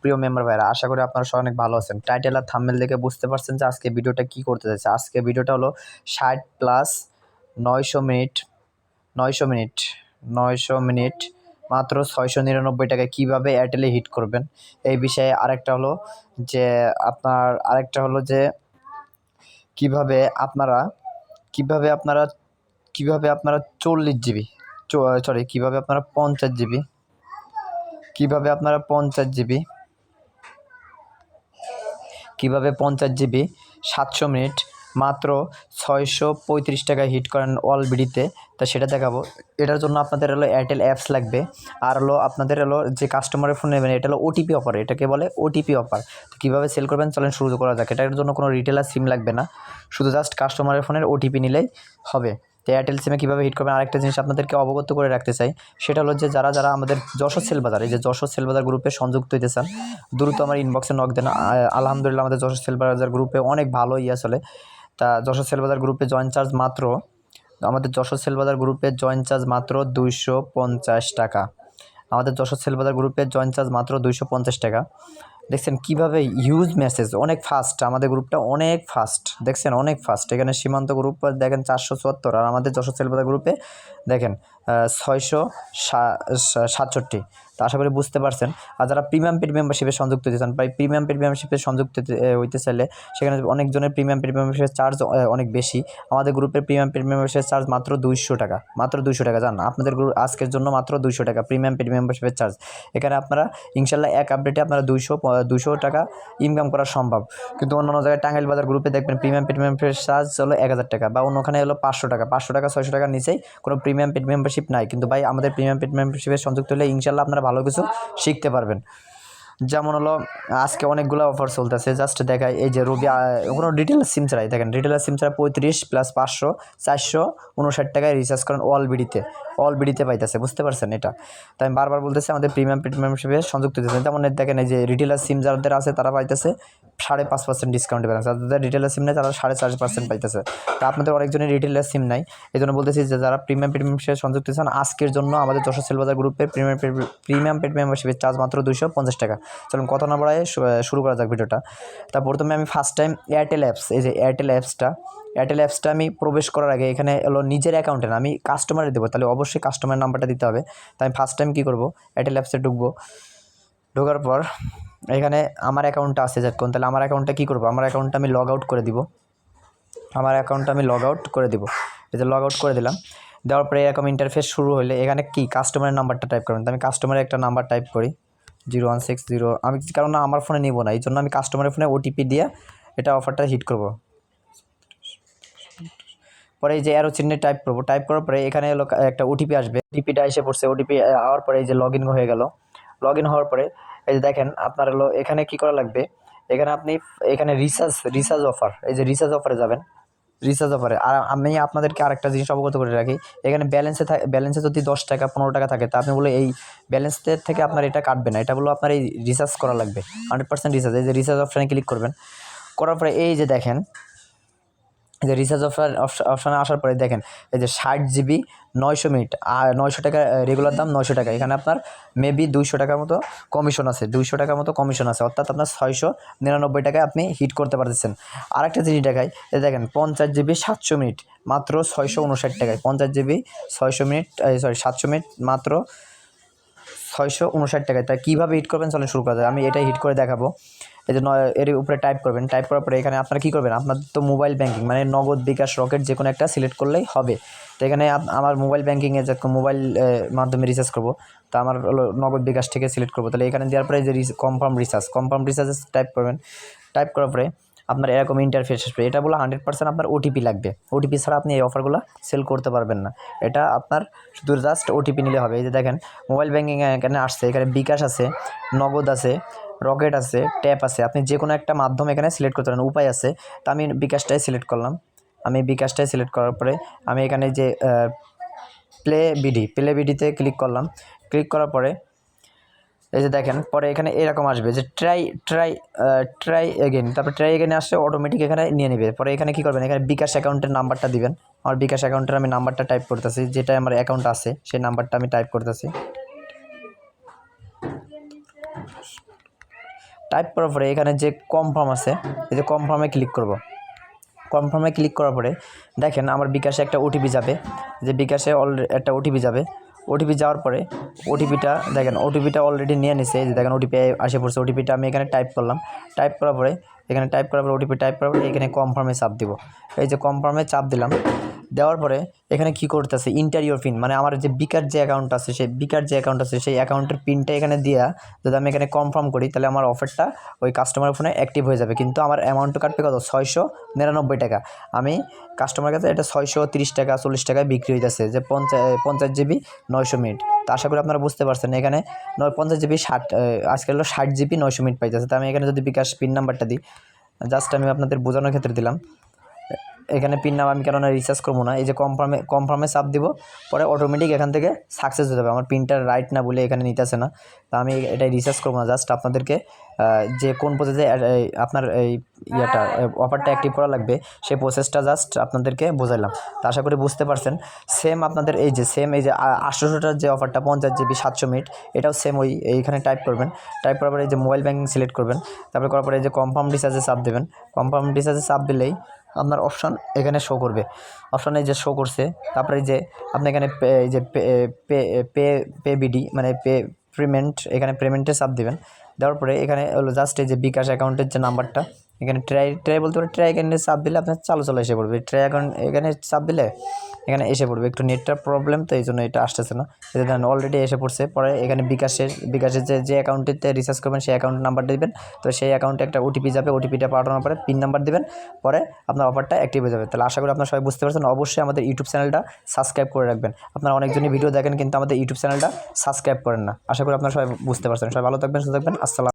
প্রিয় মেম্বার ভাইরা, আশা করি আপনারা সবাই অনেক ভালো আছেন। টাইটেল আর থাম্বনেল দেখে বুঝতে পারছেন যে আজকে ভিডিওটা কি করতে যাচ্ছে। আজকে ভিডিওটা হলো ষাট প্লাস নয়শো মিনিট নয়শো মিনিট নয়শো মিনিট মাত্র ছয়শো নিরানব্বই টাকায় কীভাবে এয়ারটেলে হিট করবেন। এই বিষয়ে আরেকটা হলো যে আপনার, আরেকটা হলো যে কীভাবে আপনারা কীভাবে আপনারা কীভাবে আপনারা চল্লিশ জিবি সরি কীভাবে আপনারা পঞ্চাশ জিবি কীভাবে আপনারা পঞ্চাশ জিবি কীভাবে পঞ্চাশ জিবি, সাতশো মিনিট, মাত্র ছয়শো পঁয়ত্রিশ টাকায় হিট করেন অল বিডিতে, তা সেটা দেখাবো। এটার জন্য আপনাদের হলো এয়ারটেল অ্যাপস লাগবে। আর হলো আপনাদের হলো যে কাস্টমারের ফোন নেবেন, এটা হলো ওটিপি অফার এটাকে বলে ওটিপি অফার তো কীভাবে সেল করবেন চলেন শুরু করা যাক। এটার জন্য কোনো রিটেলার সিম লাগবে না। শুধু জাস্ট কাস্টমারের ফোনের ওটিপি নিলেই হবে। তো এয়ারটেল সিমে কীভাবে হিট করবেন? আরেকটা জিনিস আপনাদেরকে অবগত করে রাখতে চাই, সেটা হলো যে যারা যারা আমাদের যশোর সেল বাজার এই যে যশোর সেল বাজার গ্রুপে সংযুক্ত হইতে চান দ্রুত আমার ইনবক্সে নক দেন। আলহামদুলিল্লাহ আমাদের যশোর সেল বাজার গ্রুপে অনেক ভালো ইয়ে চলে। তা যশোর সেল বাজার গ্রুপে জয়েন চার্জ মাত্র, আমাদের যশোর সেল বাজার গ্রুপে জয়েন চার্জ মাত্র দুইশো পঞ্চাশ টাকা। আমাদের যশোর সেল বাজার গ্রুপে জয়েন চার্জ মাত্র দুইশো পঞ্চাশ টাকা। দেখছেন কীভাবে হিউজ মেসেজ অনেক ফাস্ট আমাদের গ্রুপটা অনেক ফাস্ট দেখছেন? অনেক ফাস্ট এখানে সীমান্ত গ্রুপ দেখেন চারশো চুয়াত্তর, আর আমাদের যশোর সেলপাতা গ্রুপে দেখেন ছয়শো সাতষট্টি তো আশা করি বুঝতে পারছেন। আর যারা প্রিমিয়াম পেড মেম্বারশিপে সংযুক্ত হতে চান বা প্রিমিয়াম পেড মেম্বারশিপে সংযুক্ত হইতে চাইলে সেখানে অনেকজনের প্রিমিয়াম পেড মেম্বারশিপের চার্জ অনেক বেশি। আমাদের গ্রুপের প্রিমিয়াম পেড মেম্বারশিপের চার্জ মাত্র দুইশো টাকা, মাত্র দুইশো টাকা, জান আপনাদের গ্রুপ আজকের জন্য মাত্র দুইশো টাকা প্রিমিয়াম পেড মেম্বারশিপের চার্জ এখানে আপনারা ইনশাল্লাহ এক আপডেটে আপনারা দুইশো দুশো টাকা ইনকাম করা সম্ভব। কিন্তু অন্য অন্য জায়গায় টাঙ্গাইল বাজার গ্রুপে দেখবেন প্রিমিয়াম পেড মেম্বারশিপের চার্জ হলো এক হাজার টাকা বা অন্যখানে হলো পাঁচশো টাকা। পাঁচশো টাকা, ছয়শো টাকার নিচেই কোনো প্রিমিয়াম পেড মেম্বারশিপ নাই। কিন্তু ভাই, আমাদের প্রিমিয়াম পেড মেম্বারশিপে সংযুক্ত হলে ইনশাল্লাহ আপনারা ভালো কিছু শিখতে পারবেন। যেমন হলো, আজকে অনেকগুলো অফার চলতেছে। জাস্ট দেখায় এই যে রবি কোনো ডিটেল সিম ছাড়াই। দেখেন রিটেলার সিম ছাড়া পঁয়ত্রিশ প্লাস পাঁচশো, চারশো, উনষাট টাকায় রিচার্জ করেন অল বিডিতে অল বিডিতে পাইতেছে, বুঝতে পারছেন এটা? তাই আমি বারবার বলতেছি, আমাদের প্রিমিয়াম পেড মেম্বারশিপে সংযুক্ত হতেছে যেমন দেখেন, এই যে রিটেলার সিম যাদের আছে, তারা পাইতেছে সাড়ে পাঁচ পার্সেন্ট ডিসকাউন্ট ব্যালেন্স যাদের রিটেলার সিম নেই, তারা সাড়ে চার পার্সেন্ট পাইতেছে। তা আপনাদের অনেকজনের রিটেলার সিম নাই। এই জন্য বলতেছি যে, যারা প্রিমিয়াম পেড মেম্বারশিপে সংযুক্ত হচ্ছেন আজকের জন্য আমাদের যশোর সেলবাজার গ্রুপের প্রিমিয়াম প্রিমিয়াম পেড মেম্বারশিপের চার্জ মাত্র দুশো পঞ্চাশ টাকা। চলুন কথা না বাড়ায় শুরু করা যাক ভিডিওটা। তা প্রথমে আমি ফার্স্ট টাইম এয়ারটেল অ্যাপস এই যে এয়ারটেল অ্যাপসটা এয়ারটেল অ্যাপসটা আমি প্রবেশ করার আগে এখানে হলো নিজের অ্যাকাউন্টে না, আমি কাস্টমারে দেবো। তাহলে অবশ্যই কাস্টমার নাম্বারটা দিতে হবে। তাই আমি ফার্স্ট টাইম কী করব? এয়ারটেল অ্যাপসে ঢুকবো। ঢোকার পর এখানে আমার অ্যাকাউন্টটা আছে যেরকম তাহলে আমার অ্যাকাউন্টটা কী করব? আমার অ্যাকাউন্টটা আমি লগ আউট করে দিব। আমার অ্যাকাউন্টটা আমি লগ আউট করে দিব। এটা লগ আউট করে দিলাম। দেওয়ার পরে এরকম ইন্টারফেস শুরু হলে এখানে কি? কাস্টমারের নাম্বারটা টাইপ করবেন। আমি কাস্টমারের একটা নাম্বার টাইপ করি। Zero one six zero. আমি কারণ আমার ফোনে নিব না। এই জন্য আমি কাস্টমারের ফোনে ওটিপি দিয়ে এটা অফারটা হিট করব। পরে এই যে অ্যারো চিহ্নে টাইপ করব টাইপ করার পরে এখানে হলো একটা ওটিপি আসবে। ওটিপিটা এসে পড়ছে ওটিপি আওয়ার পরে এই যে লগ ইন হয়ে গেল। লগ ইন হওয়ার পরে এই যে দেখেন, আপনার হলো এখানে কি করা লাগবে? এখানে আপনি এখানে রিচার্জ রিচার্জ অফার এই যে রিচার্জ অফারে যাবেন। রিচার্জ অফারে আর আমি আপনাদেরকে আরেকটা জিনিস অবগত করে রাখি। এখানে ব্যালেন্সে ব্যালেন্সে যদি দশ টাকা, পনেরো টাকা থাকে, তা আপনি বলে এই ব্যালেন্সের থেকে আপনার এটা কাটবে না। এটা বলো আপনার এই রিচার্জ করা লাগবে। হান্ড্রেড পার্সেন্ট রিচার্জ এই যে রিচার্জ অপশানে ক্লিক করবেন। করার পরে এই যে দেখেন যে রিচার্জ অপশান অপশানে আসার পরে দেখেন, এই যে ষাট জিবি নয়শো মিনিট, আর নয়শো টাকা রেগুলার দাম নয়শো টাকা। এখানে আপনার মেবি দুইশো টাকার মতো কমিশন আছে, দুইশো টাকার মতো কমিশন আছে। অর্থাৎ আপনার ছয়শো নিরানব্বই টাকায় আপনি হিট করতে পারতেছেন। আরেকটা জিনিস এই দেখেন, পঞ্চাশ জিবি সাতশো মিনিট, মাত্র ছয়শো উনষাট টাকায়। পঞ্চাশ জিবি ছয়শো মিনিট সরি সাতশো মিনিট, মাত্র ছয়শো উনষাট টাকায়। তা কীভাবে হিট করবেন? চলেন শুরু করা যায় আমি এটাই হিট করে দেখাবো। এই যে নয় এর উপরে টাইপ করবেন। টাইপ করার পরে এখানে আপনারা কী করবেন? আপনার তো মোবাইল ব্যাঙ্কিং মানে নগদ বিকাশ রকেট যে কোনো একটা সিলেক্ট করলেই হবে। তো এখানে আমার মোবাইল ব্যাঙ্কিংয়ে যে মোবাইল মাধ্যমে রিচার্জ করব, তো আমার নগদ বিকাশ থেকে সিলেক্ট করব। তাহলে এখানে দেওয়ার পরে যে কনফার্ম রিচার্জ কনফার্ম রিচার্জে টাইপ করবেন। টাইপ করার পরে আপনার এরকম ইন্টারফেস আসবে। এটা বলে হান্ড্রেড পার্সেন্ট আপনার ওটিপি লাগবে। ওটিপি ছাড়া আপনি এই অফারগুলো সেল করতে পারবেন না। এটা আপনার শুধু জাস্ট ওটিপি নিলে হবে। এই যে দেখেন মোবাইল ব্যাঙ্কিং এখানে আসছে। এখানে বিকাশ আছে, নগদ আছে রকেট আছে, ট্যাপ আছে। আপনি যে কোনো একটা মাধ্যম এখানে সিলেক্ট করতে পারেন। উপায় আছে। তো আমি বিকাশটাই সিলেক্ট করলাম। আমি বিকাশটাই সিলেক্ট করার পরে আমি এখানে যে প্লে বিডি প্লে বিডিতে ক্লিক করলাম। ক্লিক করার পরে এই যে দেখেন, পরে এখানে এরকম আসবে যে ট্রাই ট্রাই ট্রাই এগেন তারপর ট্রাই এগেনে আসলে অটোমেটিক এখানে নিয়ে নেবে। পরে এখানে কী করবেন? এখানে বিকাশ অ্যাকাউন্টের নাম্বারটা দিবেন। আমার বিকাশ অ্যাকাউন্টের আমি নাম্বারটা টাইপ করতেছি। যেটা আমার অ্যাকাউন্ট আছে, সেই নাম্বারটা আমি টাইপ করতেছি। টাইপ করার পরে এখানে যে কনফার্ম আছে, এই যে কনফার্মে ক্লিক করব। কনফার্মে ক্লিক করার পরে দেখেন আমার বিকাশে একটা ওটিপি যাবে, যে বিকাশে অলরেডি একটা ওটিপি যাবে। ওটিপি যাওয়ার পরে ওটিপিটা দেখেন ওটিপিটা অলরেডি নিয়ে নিছে যে দেখেন ওটিপি আসে পড়ছে। ওটিপিটা আমি এখানে টাইপ করলাম টাইপ করার পরে, এখানে টাইপ করার পরে ওটিপি টাইপ করার পরে এখানে কনফার্মে চাপ দিব। এই যে কনফার্মে চাপ দিলাম দেওয়ার পরে এখানে কি করতেছে? ইন্টারিয়র পিন মানে আমার যে বিকার যে অ্যাকাউন্ট আছে, সেই বিকার যে অ্যাকাউন্ট আছে, সেই অ্যাকাউন্টের পিনটা এখানে দিয়া যদি আমি এখানে কনফার্ম করি, তাহলে আমার অফারটা ওই কাস্টমার ফোনে অ্যাক্টিভ হয়ে যাবে। কিন্তু আমার অ্যামাউন্ট কাটবে কত? ছয়শো নিরানব্বই টাকা। আমি কাস্টমার কাছে এটা ছয়শো তিরিশ টাকা, চল্লিশ টাকায় বিক্রি হইতেছে, যে পঞ্চাশ পঞ্চাশ জিবি নয়শো মিনিট। তো আশা করি আপনারা বুঝতে পারছেন, এখানে নয়, পঞ্চাশ জিবি ষাট আজকাল হলো ষাট জিবি নয়শো মিনিট পাইতেছে। তো আমি এখানে যদি বিকাশ পিন নাম্বারটা দিই, জাস্ট আমি আপনাদের বোঝানোর ক্ষেত্রে দিলাম। এখানে পিন নাম আমি কেননা রিচার্জ করব না। এই যে কনফার্মে কনফার্মে চাপ দিব পরে অটোমেটিক এখান থেকে সাকসেস হয়ে যাবে। আমার পিনটা রাইট না বলে এখানে নিতেছে না। তা আমি এটাই রিচার্জ করব না। জাস্ট আপনাদেরকে যে কোন প্রসেসে আপনার এই ইয়েটা অফারটা অ্যাক্টিভ করা লাগবে সেই প্রসেসটা জাস্ট আপনাদেরকে বোঝাইলাম। তা আশা করি বুঝতে পারছেন। সেম আপনাদের এই যে সেম এই যে আটশোশোটার যে অফারটা পঞ্চাশ জিবি সাতশো মিনিট এটাও সেম ওই এইখানে টাইপ করবেন। টাইপ করার পরে এই যে মোবাইল ব্যাঙ্কিং সিলেক্ট করবেন। তারপরে করার পরে এই যে কনফার্ম রিচার্জে চাপ দেবেন। কনফার্ম রিচার্জে চাপ দিলেই আপনার অপশান এখানে শো করবে। অপশানে যে শো করছে, তারপরে যে আপনি এখানে যে পে পে পে বিডি মানে পে পেমেন্ট এখানে পেমেন্টে চাপ দেবেন। দেওয়ার পরে এখানে হলো জাস্ট এই যে বিকাশ অ্যাকাউন্টের যে নাম্বারটা এখানে ট্রাই ট্রাই বলতে পারে ট্রাই এখানে চাপ দিলে আপনার চালু চালু এসে পড়বে। ট্রাই অ্যাকাউন্ট এখানে চাপ দিলে এখানে এসে পড়বে। একটু নেটটার প্রবলেম তো এই জন্য এটা আসতেছে না। এটা দেখেন অলরেডি এসে পড়ছে। পরে এখানে বিকাশের বিকাশের যে যে অ্যাকাউন্টেতে রিচার্জ করবেন, সেই অ্যাকাউন্ট নাম্বারটা দিবেন। তো সেই অ্যাকাউন্টে একটা ওটিপি যাবে। ওটিপিটা পাঠানোর পরে পিন নাম্বার দিবেন। পরে আপনার অফারটা অ্যাক্টিভ হয়ে যাবে। তাহলে আশা করি আপনারা সবাই বুঝতে পারছেন। অবশ্যই আমাদের ইউটিউব চ্যানেলটা সাবস্ক্রাইব করে রাখবেন। আপনারা অনেকজনই ভিডিও দেখেন, কিন্তু আমাদের ইউটিউব চ্যানেলটা সাবস্ক্রাইব করেন না। আশা করি আপনারা সবাই বুঝতে পারছেন। সবাই ভালো থাকবেন, সুস্থ থাকবেন। আসসালাম